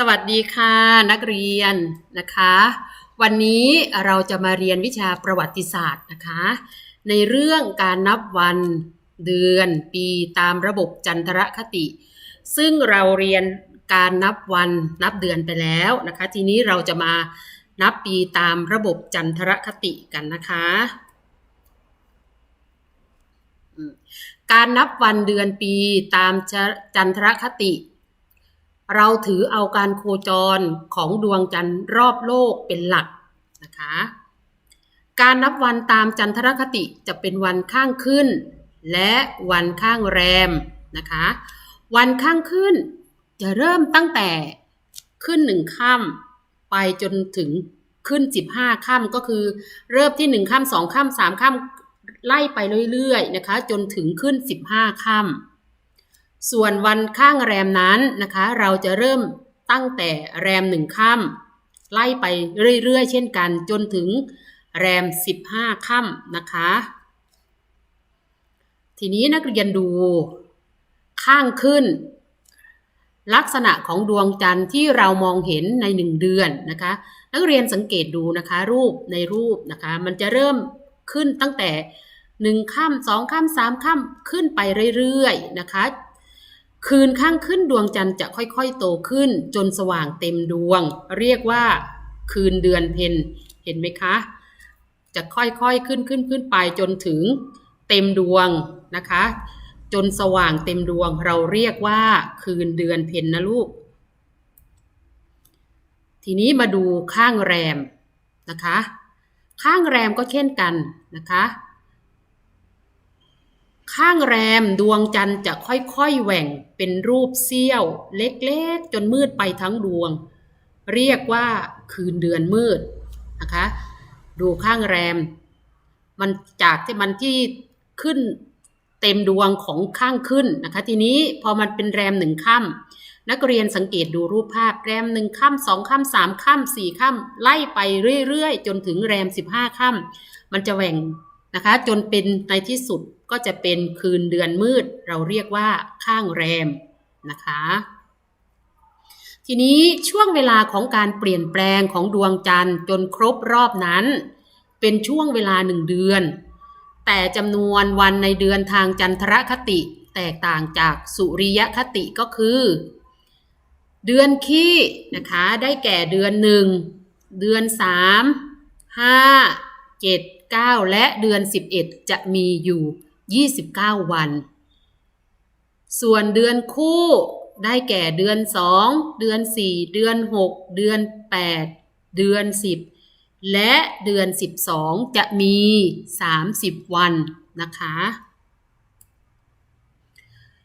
สวัสดีค่ะนักเรียนนะคะ วันนี้เราจะมาเรียนวิชาประวัติศาสตร์นะคะ ในเรื่องการนับวันเดือนปีตามระบบจันทรคติ ซึ่งเราเรียนการนับวันนับเดือนไปแล้วนะคะ ทีนี้เราจะมานับปีตามระบบจันทรคติกันนะคะ การนับวันเดือนปีตามจันทรคติ เราถือเอาการโคจรของดวงจันทร์รอบโลกเป็นหลักนะคะ การนับวันตามจันทรคติจะเป็นวันข้างขึ้น และวันข้างแรมนะคะ วันข้างขึ้นจะเริ่มตั้งแต่ขึ้นหนึ่งค่ำไปจนถึงขึ้นสิบห้าค่ำก็คือ เริ่มที่หนึ่งค่ำสองค่ำสามค่ำไล่ไปเรื่อยๆนะคะ จนถึงขึ้นสิบห้าค่ำ ส่วนวันข้างแรมนั้นนะคะ เราจะเริ่มตั้งแต่แรมหนึ่งค่ำไล่ไปเรื่อยๆ เช่นกันจนถึงแรมสิบห้าค่ำนะคะ ทีนี้นักเรียนดูข้างขึ้น ลักษณะของดวงจันทร์ที่เรามองเห็นในหนึ่งเดือนนะคะ นักเรียนสังเกตดูนะคะ รูปในรูปนะคะ มันจะเริ่มขึ้นตั้งแต่หนึ่งค่ำสองค่ำสามค่ำขึ้นไปเรื่อยๆนะคะ คืนข้างขึ้นดวงจันทร์จะค่อยๆ โตขึ้นจนสว่างเต็มดวง เรียกว่าคืนเดือนเพ็ญเห็นไหมคะ จะค่อยๆขึ้นขึ้นขึ้นไปจนถึงเต็มดวงนะคะ จนสว่างเต็มดวงเราเรียกว่าคืนเดือนเพ็ญนะลูก ทีนี้มาดูข้างแรมนะคะ ข้างแรมก็เช่นกันนะคะ ข้างแรมดวงจันทร์จะค่อยๆแหว่งเป็นรูปเสี้ยว เล็กๆ จนมืดไปทั้งดวง เรียกว่าคืนเดือนมืดนะคะ ดูข้างแรม มันจากที่มันที่ขึ้นเต็มดวงของข้างขึ้นนะคะ ทีนี้พอมันเป็นแรมหนึ่งค่ำนักเรียนสังเกตดูรูปภาพแรมหนึ่งค่ำสองค่ำสามค่ำสี่ค่ำไล่ไปเรื่อยๆ จนถึงแรมสิบห้าค่ำมันจะแหว่ง นะคะ จนเป็นในที่สุดก็จะเป็นคืนเดือนมืด เราเรียกว่าข้างแรมนะคะ ทีนี้ช่วงเวลาของการเปลี่ยนแปลงของดวงจันทร์จนครบรอบนั้น เป็นช่วงเวลาหนึ่งเดือน แต่จำนวนวันในเดือนทางจันทรคติแตกต่างจากสุริยคติก็คือ เดือนขี้นะคะได้แก่เดือนหนึ่งเดือนสามห้าเจ็ด เก้าและเดือนสิบเอ็ดจะมีอยู่ 29 วัน ส่วนเดือนคู่ได้แก่เดือน 2 เดือน 4 เดือน 6 เดือน 8 เดือน 10 และเดือน 12 จะมี 30 วันนะคะ